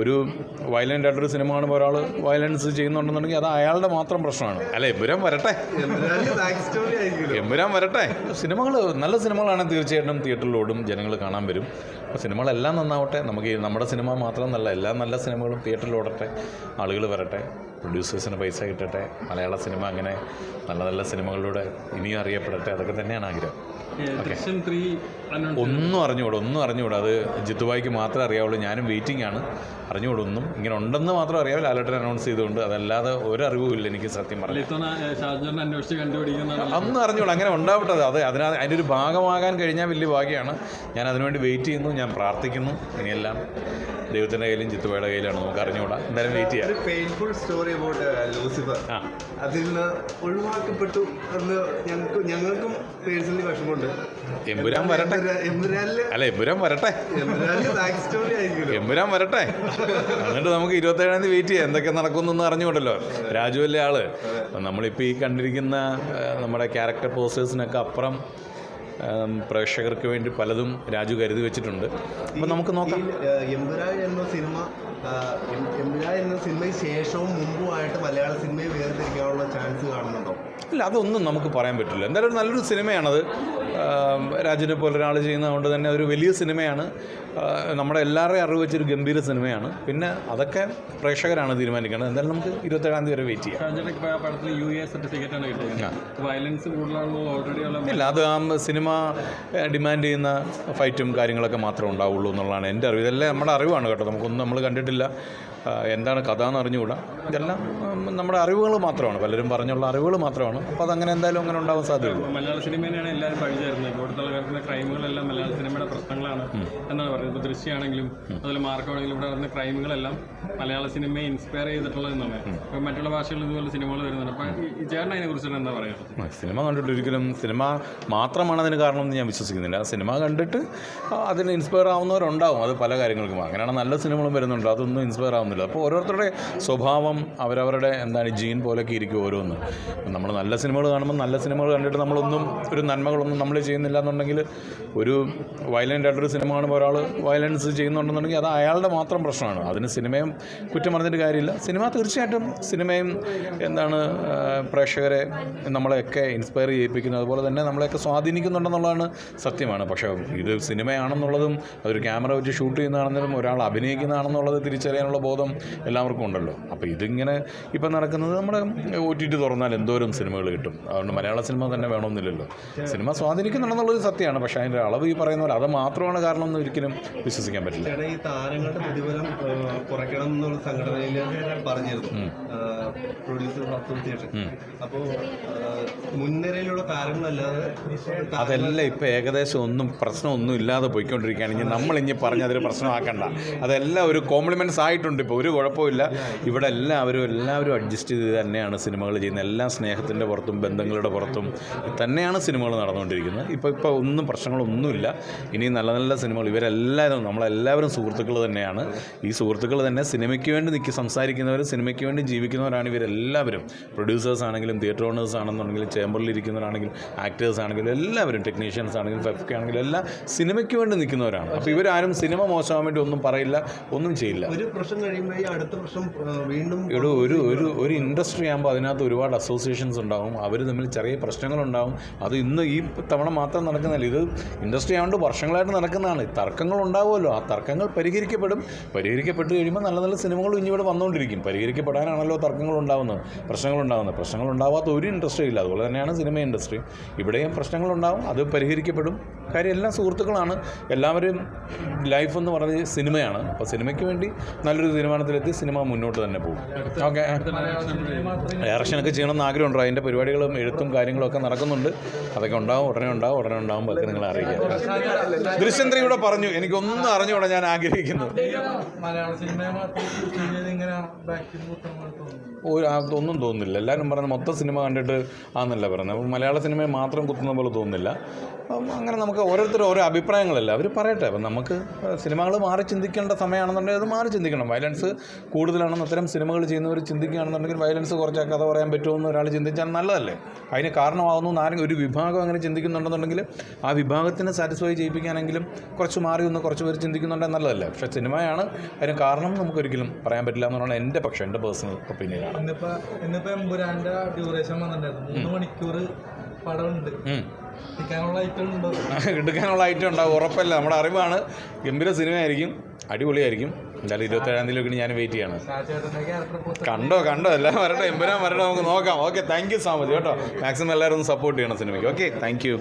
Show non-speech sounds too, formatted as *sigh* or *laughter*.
ഒരു വയലന്റ് ആയിട്ടൊരു സിനിമ കാണുമ്പോൾ ഒരാൾ വയലൻസ് ചെയ്യുന്നുണ്ടെന്നുണ്ടെങ്കിൽ അത് അയാളുടെ മാത്രം പ്രശ്നമാണ്. അല്ല എമ്പുരാൻ വരട്ടെ. എമ്പുരാൻ വരട്ടെ. സിനിമകൾ നല്ല സിനിമകളാണെങ്കിൽ തീർച്ചയായിട്ടും തിയേറ്ററിലോടും ജനങ്ങൾ കാണാൻ വരും. അപ്പോൾ സിനിമകളെല്ലാം നന്നാവട്ടെ. നമുക്ക് നമ്മുടെ സിനിമ മാത്രം നല്ല എല്ലാ നല്ല സിനിമകളും തിയേറ്ററിലോടട്ടെ. ആളുകൾ വരട്ടെ. പ്രൊഡ്യൂസേഴ്സിന് പൈസ കിട്ടട്ടെ. മലയാള സിനിമ അങ്ങനെ നല്ല നല്ല സിനിമകളിലൂടെ ഇനിയും അറിയപ്പെടട്ടെ. അതൊക്കെ തന്നെയാണ് ആഗ്രഹം. ഒന്നും അറിഞ്ഞുകൂടാ ഒന്നും അറിഞ്ഞുകൂടാ. അത് ജിത്തുബായിക്ക് മാത്രമേ അറിയാവുള്ളൂ. ഞാനും വെയിറ്റിംഗ് ആണ്. അറിഞ്ഞുകൂടാ ഒന്നും. ഇങ്ങനെ ഉണ്ടെന്ന് മാത്രം അറിയാവൂ ലാലേട്ടൻ അനൗൺസ് ചെയ്തുകൊണ്ട് അതല്ലാതെ ഒരു അറിവുമില്ല എനിക്ക് സത്യം പറഞ്ഞു അന്ന് അറിഞ്ഞോളൂ അങ്ങനെ ഉണ്ടാവട്ടെ അത് അതിനാ അതിന്റെ ഒരു ഭാഗമാകാൻ കഴിഞ്ഞാൽ വലിയ ഭാഗ്യമാണ്. ഞാൻ അതിനുവേണ്ടി വെയിറ്റ് ചെയ്യുന്നു ഞാൻ പ്രാർത്ഥിക്കുന്നു. ഇനിയെല്ലാം ദൈവത്തിന്റെ കയ്യിലും ചിത്തുബയുടെ കയ്യിലാണ് നമുക്ക് അറിഞ്ഞുകൂടാ. എന്തായാലും വെയിറ്റ് ചെയ്യാം. ഒരു പെയിൻഫുൾ സ്റ്റോറി അബൌട്ട് ലൂസിഫർ ആ. അതിൽ നിന്ന് ഒഴിവാക്കപ്പെട്ടു എന്ന് ഞങ്ങൾക്ക് ഞങ്ങൾക്കും പേഴ്സണലി വിഷമമുണ്ട് എമ്പുരാൻ വരട്ടെ. അല്ല എമ്പുരാൻ വരട്ടെ. എമ്പുരാൻ വരട്ടെ. എന്നിട്ട് നമുക്ക് ഇരുപത്തേഴാം തീയതി വെയിറ്റ് ചെയ്യാം. എന്തൊക്കെ നടക്കുന്നു അറിഞ്ഞുകൊണ്ടല്ലോ രാജു അല്ലേ ആൾ. നമ്മളിപ്പോൾ ഈ കണ്ടിരിക്കുന്ന നമ്മുടെ ക്യാരക്ടർ പോസ്റ്റേഴ്സിനൊക്കെ അപ്പുറം പ്രേക്ഷകർക്ക് വേണ്ടി പലതും രാജു കരുതി വെച്ചിട്ടുണ്ട്. അപ്പം നമുക്ക് നോക്കാം. എന്ന സിനിമ എന്ന സിനിമയ്ക്ക് ശേഷവും മുമ്പുമായിട്ട് മലയാള സിനിമയെ വേർതിരിക്കാനുള്ള ചാൻസ് കാണുന്നുണ്ടോ? ഇല്ല അതൊന്നും നമുക്ക് പറയാൻ പറ്റില്ല. എന്തായാലും ഒരു നല്ലൊരു സിനിമയാണത്. രാജനെ രാജുവിനെ പോലെ ഒരാൾ ചെയ്യുന്നതുകൊണ്ട് തന്നെ ഒരു വലിയ സിനിമയാണ്. നമ്മുടെ എല്ലാവരെയും അറിവ് വെച്ചൊരു ഗംഭീര സിനിമയാണ്. പിന്നെ അതൊക്കെ പ്രേക്ഷകരാണ് തീരുമാനിക്കുന്നത്. എന്തായാലും നമുക്ക് ഇരുപത്തേഴാം തീയതി വരെ വെയിറ്റ് ചെയ്യാം. ഇല്ല അത് ആ സിനിമ ഡിമാൻഡ് ചെയ്യുന്ന ഫൈറ്റും കാര്യങ്ങളൊക്കെ മാത്രമേ ഉണ്ടാവുള്ളൂ എന്നുള്ളതാണ് എന്റെ അറിവ്. ഇതെല്ലാം നമ്മുടെ അറിവാണ് കേട്ടോ. നമുക്കൊന്നും നമ്മൾ കണ്ടിട്ടില്ല. എന്താണ് കഥ എന്ന് അറിഞ്ഞുകൂടാ ഇതെല്ലാം നമ്മുടെ അറിവുകൾ മാത്രമാണ്. പലരും പറഞ്ഞുള്ള അറിവുകൾ മാത്രമാണ്. അപ്പോൾ അതങ്ങനെ എന്തായാലും അങ്ങനെ ഉണ്ടാവാൻ സാധ്യതയുള്ളൂ. മലയാള സിനിമേനെയാണ് എല്ലാവരും പഴിചേരുന്നത്. ഇവിടുത്തെ നടക്കുന്ന ക്രൈമുകളെല്ലാം മലയാള സിനിമയുടെ പ്രശ്നങ്ങളാണ് എന്നാണ് പറയുന്നത്. ഇപ്പോൾ ദൃശ്യമാണെങ്കിലും അതുപോലെ മാർക്കമാണെങ്കിലും ഇവിടെ വരുന്ന ക്രൈമുകളെല്ലാം മലയാള സിനിമയെ ഇൻസ്പയർ ചെയ്തിട്ടുള്ളത് എന്നാണ്. ഇപ്പോൾ മറ്റുള്ള ഭാഷകളിൽ ഇതുപോലെ സിനിമകൾ വരുന്നുണ്ട്. അപ്പോൾ ഈ ചേട്ടൻ അതിനെ കുറിച്ചിട്ട് എന്താ പറയുക സിനിമ കണ്ടിട്ട് ഒരിക്കലും സിനിമ മാത്രമാണ് അതിന് കാരണം എന്ന് ഞാൻ വിശ്വസിക്കുന്നില്ല. സിനിമ കണ്ടിട്ട് അതിന് ഇൻസ്പയർ ആവുന്നവരുണ്ടാവും. അത് പല കാര്യങ്ങൾക്കും. അങ്ങനെയാണ് നല്ല സിനിമകളും വരുന്നുണ്ട്. അതൊന്നും ഇൻസ്പയർ ആവുന്നില്ല. അപ്പോൾ ഓരോരുത്തരുടെ സ്വഭാവം അവരവരുടെ എന്താണ് ജീൻ പോലെയൊക്കെ ഇരിക്കും ഓരോന്ന്. നമ്മൾ നല്ല സിനിമകൾ കാണുമ്പോൾ നല്ല സിനിമകൾ കണ്ടിട്ട് നമ്മളൊന്നും ഒരു നന്മകളൊന്നും നമ്മൾ ചെയ്യുന്നില്ല എന്നുണ്ടെങ്കിൽ ഒരു വയലന്റ് ആയിട്ടൊരു സിനിമ കാണുമ്പോൾ ഒരാൾ വയലൻസ് ചെയ്യുന്നുണ്ടെന്നുണ്ടെങ്കിൽ അത് അയാളുടെ മാത്രം പ്രശ്നമാണ്. അതിന് സിനിമയും കുറ്റം പറഞ്ഞിട്ട് കാര്യമില്ല. സിനിമ തീർച്ചയായിട്ടും സിനിമയും എന്താണ് പ്രേക്ഷകരെ നമ്മളെയൊക്കെ ഇൻസ്പയർ ചെയ്യിപ്പിക്കുന്നത് അതുപോലെ തന്നെ നമ്മളെയൊക്കെ സ്വാധീനിക്കുന്നുണ്ടെന്നുള്ളതാണ് സത്യമാണ്. പക്ഷേ ഇത് സിനിമയാണെന്നുള്ളതും അതൊരു ക്യാമറ വെച്ച് ഷൂട്ട് ചെയ്യുന്നതാണെന്നും ഒരാൾ അഭിനയിക്കുന്നതാണെന്നുള്ളത് തിരിച്ചറിയാനുള്ള ബോധം എല്ലാവർക്കും ഉണ്ടല്ലോ. അപ്പോൾ ഇതിങ്ങനെ ഇപ്പം നടക്കുന്നത് നമ്മൾ ഒ ടി ടി തുറന്നാൽ എന്തോരം സിനിമകൾ കിട്ടും. അതുകൊണ്ട് മലയാള സിനിമ തന്നെ വേണമെന്നില്ലല്ലോ. സിനിമ സ്വാധീനിക്കുന്നുണ്ടെന്നുള്ളത് സത്യമാണ്. പക്ഷേ അതിന്റെ അളവ് ഈ പറയുന്ന പോലെ അത് മാത്രമാണ് കാരണം എന്ന് ഒരിക്കലും വിശ്വസിക്കാൻ പറ്റില്ല. ഈ താരങ്ങളുടെ പ്രതിഫലം കുറയ്ക്കണം എന്നുള്ള സംഘടനയിൽ പറഞ്ഞിരുന്നു. പ്രൊഡ്യൂസർ അപ്പോൾ മുൻനിരയിലുള്ള താരങ്ങളല്ലാതെ താ- അതെല്ലാം ഇപ്പോൾ ഏകദേശം ഒന്നും പ്രശ്നമൊന്നും ഇല്ലാതെ പോയിക്കൊണ്ടിരിക്കുകയാണ്. ഇനി നമ്മളിഞ്ഞ് പറഞ്ഞ് അതൊരു പ്രശ്നമാക്കണ്ട. അതെല്ലാം ഒരു കോംപ്ലിമെന്റ്സ് ആയിട്ടുണ്ട്. ഇപ്പോൾ ഒരു കുഴപ്പമില്ല ഇവിടെ എല്ലാവരും എല്ലാവരും അഡ്ജസ്റ്റ് ചെയ്ത് തന്നെയാണ് സിനിമകൾ ചെയ്യുന്നത്. എല്ലാ സ്നേഹത്തിന്റെ പുറത്തും ബന്ധങ്ങളുടെ പുറത്തും തന്നെയാണ് സിനിമകൾ നടന്നുകൊണ്ടിരിക്കുന്നത്. ഇപ്പോൾ ഇപ്പോൾ ഒന്നും പ്രശ്നങ്ങളൊന്നുമില്ല. ഇനി നല്ല നല്ല സിനിമകൾ ഇവരെല്ലാവരും നമ്മളെല്ലാവരും സുഹൃത്തുക്കൾ തന്നെയാണ്. ഈ സുഹൃത്തുക്കൾ തന്നെ സിനിമയ്ക്ക് വേണ്ടി നിൽക്കി സംസാരിക്കുന്നവർ സിനിമയ്ക്ക് വേണ്ടി ജീവിക്കുന്നവരാണ് ഇവരെല്ലാവരും. പ്രൊഡ്യൂസേഴ്സ് ആണെങ്കിലും തിയേറ്റർ ഓണേഴ്സ് ആണെന്നുണ്ടെങ്കിലും ചേമ്പറിൽ ഇരിക്കുന്നവരാണെങ്കിലും ആക്ടേഴ്സ് ആണെങ്കിലും എല്ലാവരും ടെക്നീഷ്യൻസ് ആണെങ്കിലും ഫെഫ്കെ ആണെങ്കിലും എല്ലാം സിനിമയ്ക്ക് വേണ്ടി നിൽക്കുന്നവരാണ്. അപ്പോൾ ഇവരാരും സിനിമ മോശമാൻ വേണ്ടി ഒന്നും പറയില്ല ഒന്നും ചെയ്യില്ല. ഒരു പ്രശ്നം കഴിയുമ്പോൾ ഈ അടുത്ത വർഷം വീണ്ടും ഇവിടെ ഒരു ഒരു ഒരു ഇൻഡസ്ട്രി ആകുമ്പോൾ അതിനകത്ത് ഒരുപാട് അസോസിയേഷൻസ് ഉണ്ടാവും. അവർ തമ്മിൽ ചെറിയ പ്രശ്നങ്ങളുണ്ടാവും അത് ഇന്ന് ഈ തവണ മാത്രം നടക്കുന്നില്ല ഇത് ഇൻഡസ്ട്രി ആയതുകൊണ്ട് വർഷങ്ങളായിട്ട് നടക്കുന്നതാണ്. തർക്കങ്ങൾ ഉണ്ടാവുമല്ലോ. ആ തർക്കങ്ങൾ പരിഹരിക്കപ്പെടും. പരിഹരിക്കപ്പെട്ട് കഴിയുമ്പോൾ നല്ല നല്ല സിനിമകൾ ഇനി ഇവിടെ വന്നുകൊണ്ടിരിക്കും പരിഹരിക്കപ്പെടാനാണല്ലോ തർക്കങ്ങൾ ഉണ്ടാവുന്നത്. പ്രശ്നങ്ങൾ ഉണ്ടാകുന്നത് പ്രശ്നങ്ങൾ ഉണ്ടാവാത്ത ഒരു ഇൻഡസ്ട്രി ഇല്ല. അതുപോലെ തന്നെയാണ് സിനിമ ഇൻഡസ്ട്രി ഇവിടെയും പ്രശ്നങ്ങളുണ്ടാവും അത് പരിഹരിക്കപ്പെടും. കാര്യം എല്ലാം സുഹൃത്തുക്കളാണ്. എല്ലാവരും ലൈഫ് എന്ന് പറയുന്നത് സിനിമയാണ്. അപ്പോൾ സിനിമയ്ക്ക് വേണ്ടി നല്ലൊരു തീരുമാനത്തിലെത്തി സിനിമ മുന്നോട്ട് തന്നെ പോകും. ഓക്കെ. ഡയറക്ഷനൊക്കെ ചെയ്യണമെന്ന് ആഗ്രഹമുണ്ടോ. അതിന്റെ പരിപാടികളും എഴുത്തും കാര്യങ്ങളൊക്കെ നടക്കുന്നുണ്ട്. അതൊക്കെ ഉണ്ടാവും ഉടനെ ഉണ്ടാവും ഉടനെ ഉണ്ടാവും. അതൊക്കെ നിങ്ങളെ അറിയിക്കാം. ദൃശ്യന്ത്രി ഇവിടെ പറഞ്ഞു എനിക്കൊന്നും അറിഞ്ഞുകൂടെ ഞാൻ ആഗ്രഹിക്കുന്നു. ഒന്നും തോന്നുന്നില്ല. എല്ലാവരും പറഞ്ഞ മൊത്തം സിനിമ കണ്ടിട്ട് ആണെന്നല്ല പറയുന്നത് അപ്പോൾ മലയാള സിനിമയെ മാത്രം കുത്തുന്ന പോലെ തോന്നുന്നില്ല. അപ്പം അങ്ങനെ നമുക്ക് ഓരോരുത്തർ ഓരോ അഭിപ്രായങ്ങളല്ല. അവർ പറയട്ടെ. അപ്പം നമുക്ക് സിനിമകൾ മാറി ചിന്തിക്കേണ്ട സമയമാണെന്നുണ്ടെങ്കിൽ അത് മാറി ചിന്തിക്കണം. വയലൻസ് കൂടുതലാണെന്ന് അത്തരം സിനിമകൾ ചെയ്യുന്നവർ ചിന്തിക്കുകയാണെന്നുണ്ടെങ്കിൽ വയലൻസ് കുറച്ച് കഥ പറയാൻ പറ്റുമെന്ന് ഒരാൾ ചിന്തിച്ചാൽ നല്ലതല്ലേ? അതിന് കാരണമാകുന്നു ആരെങ്കിലും ഒരു വിഭാഗം അങ്ങനെ ചിന്തിക്കുന്നുണ്ടെന്നുണ്ടെങ്കിൽ ആ വിഭാഗത്തിനെ സാറ്റിസ്ഫൈ ചെയ്യിപ്പിക്കാനെങ്കിലും കുറച്ച് മാറി ഒന്ന് കുറച്ച് പേര് ചിന്തിക്കുന്നുണ്ടെങ്കിൽ നല്ലതല്ലേ? പക്ഷേ സിനിമയാണ്. അതിന് കാരണം നമുക്കൊരിക്കലും പറയാൻ പറ്റില്ല എന്നുള്ളതാണ് എന്റെ പക്ഷേ എന്റെ പേഴ്സണൽ ഒപ്പീനിയനാണ് ഡ്യൂറേഷൻ വന്നിട്ടുണ്ടായിരുന്നു. മൂന്ന് മണിക്കൂർ പടമുണ്ട്. *laughs* എടുക്കാനുള്ള ഐറ്റം ഉണ്ടാവും ഉറപ്പല്ല. നമ്മുടെ അറിവാണ്. ഗംഭീര സിനിമയായിരിക്കും അടിപൊളിയായിരിക്കും. എന്തായാലും ഇരുപത്തേഴാം തീയതി ഞാൻ വെയിറ്റ് ചെയ്യണം. കണ്ടോ കണ്ടോ എല്ലാം വരട്ടെ എമ്പുരാൻ വരട്ടെ നമുക്ക് നോക്കാം. Okay thank you so much കേട്ടോ. മാക്സിമം എല്ലാവരും ഒന്ന് സപ്പോർട്ട് ചെയ്യണം സിനിമയ്ക്ക്. Okay thank U